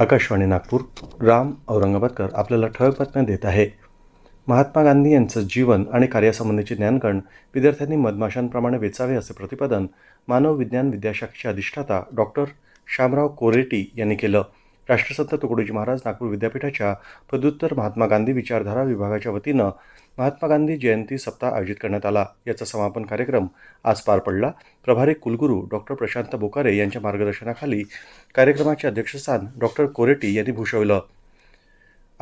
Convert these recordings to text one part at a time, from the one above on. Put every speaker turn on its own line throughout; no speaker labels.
आकाशवाणी नागपूर राम औरंगाबादकर आपल्याला ठळक बातम्या देत आहे महात्मा गांधी यांचं जीवन आणि कार्यासंबंधीचे ज्ञानकण विद्यार्थ्यांनी मधमाशांप्रमाणे वेचावे असे प्रतिपादन मानव विज्ञान विद्याशाखेचे अधिष्ठाता डॉक्टर शामराव कोरेटी यांनी केलं राष्ट्रसंत तुकडोजी महाराज नागपूर विद्यापीठाच्या पदुत्तर महात्मा गांधी विचारधारा विभागाच्या वतीनं महात्मा गांधी जयंती सप्ताह आयोजित करण्यात आला याचा समापन कार्यक्रम आज पार पडला प्रभारी कुलगुरू डॉक्टर प्रशांत बोकारे यांच्या मार्गदर्शनाखाली कार्यक्रमाचे अध्यक्षस्थान डॉक्टर कोरेटी यांनी भूषवलं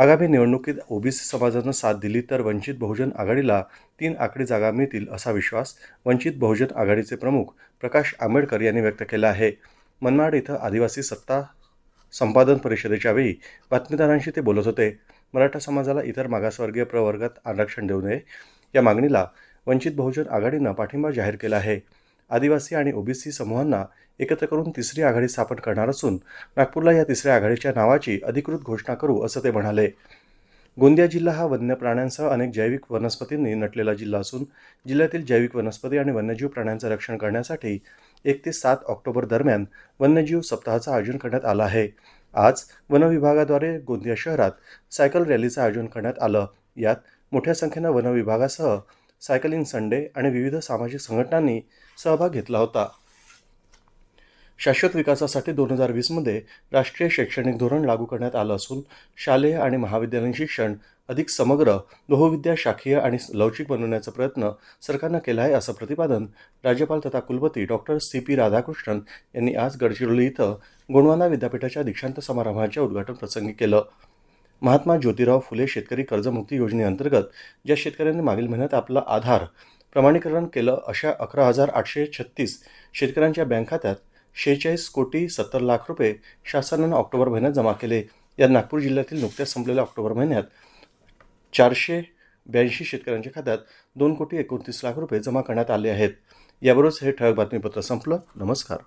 आगामी निवडणुकीत ओबीसी समाजानं साथ दिली तर वंचित बहुजन आघाडीला तीन आकडी जागा मिळतील असा विश्वास वंचित बहुजन आघाडीचे प्रमुख प्रकाश आंबेडकर यांनी व्यक्त केला आहे मनमाड इथं आदिवासी सत्ता संपादन परिषदेच्या वेळी बातमीदारांशी ते बोलत होते मराठा समाजाला इतर मागासवर्गीय प्रवर्गात आरक्षण देऊ नये या मागणीला वंचित बहुजन आघाडीनं पाठिंबा जाहीर केला आहे आदिवासी आणि ओबीसी समूहांना एकत्र करून तिसरी आघाडी स्थापन करणार असून नागपूरला या तिसऱ्या आघाडीच्या नावाची अधिकृत घोषणा करू असं ते म्हणाले गोंदिया जिल्हा हा वन्य प्राण्यांसह अनेक जैविक वनस्पतींनी नटलेला जिल्हा असून जिल्ह्यातील जैविक वनस्पती आणि वन्यजीव प्राण्यांचं रक्षण करण्यासाठी एक ते सात ऑक्टोबर दरम्यान वन्यजीव सप्ताहाचं आयोजन करण्यात आलं आहे आज वनविभागाद्वारे गोंदिया शहरात सायकल रॅलीचं आयोजन करण्यात आलं यात मोठ्या संख्येनं वनविभागासह सायकलिंग संडे आणि विविध सामाजिक संघटनांनी सहभाग घेतला होता शाश्वत विकासासाठी दोन हजार वीसमध्ये राष्ट्रीय शैक्षणिक धोरण लागू करण्यात आलं असून शालेय आणि महाविद्यालयीन शिक्षण अधिक समग्र लोहविद्या शाखीय आणि लवचिक बनवण्याचा प्रयत्न सरकारनं केला आहे असं प्रतिपादन राज्यपाल तथा कुलपती डॉक्टर सी पी राधाकृष्णन यांनी आज गडचिरोली इथं गोंडवाना विद्यापीठाच्या दीक्षांत समारंभाच्या उद्घाटन प्रसंगी केलं महात्मा ज्योतिराव फुले शेतकरी कर्जमुक्ती योजनेअंतर्गत ज्या शेतकऱ्यांनी मागील महिन्यात आपला आधार प्रमाणीकरण केलं अशा अकरा हजार आठशे छत्तीस शेतकऱ्यांच्या बँक खात्यात शेहेचाळीस कोटी सत्तर लाख रुपये शासनानं ऑक्टोबर महिन्यात जमा केले यात नागपूर जिल्ह्यातील नुकत्याच संपलेल्या ऑक्टोबर महिन्यात चारशे ब्याऐंशी शेतकऱ्यांच्या खात्यात दोन कोटी एकोणतीस लाख रुपये जमा करण्यात आले आहेत याबरोबरच हे ठळक बातमीपत्र संपलं नमस्कार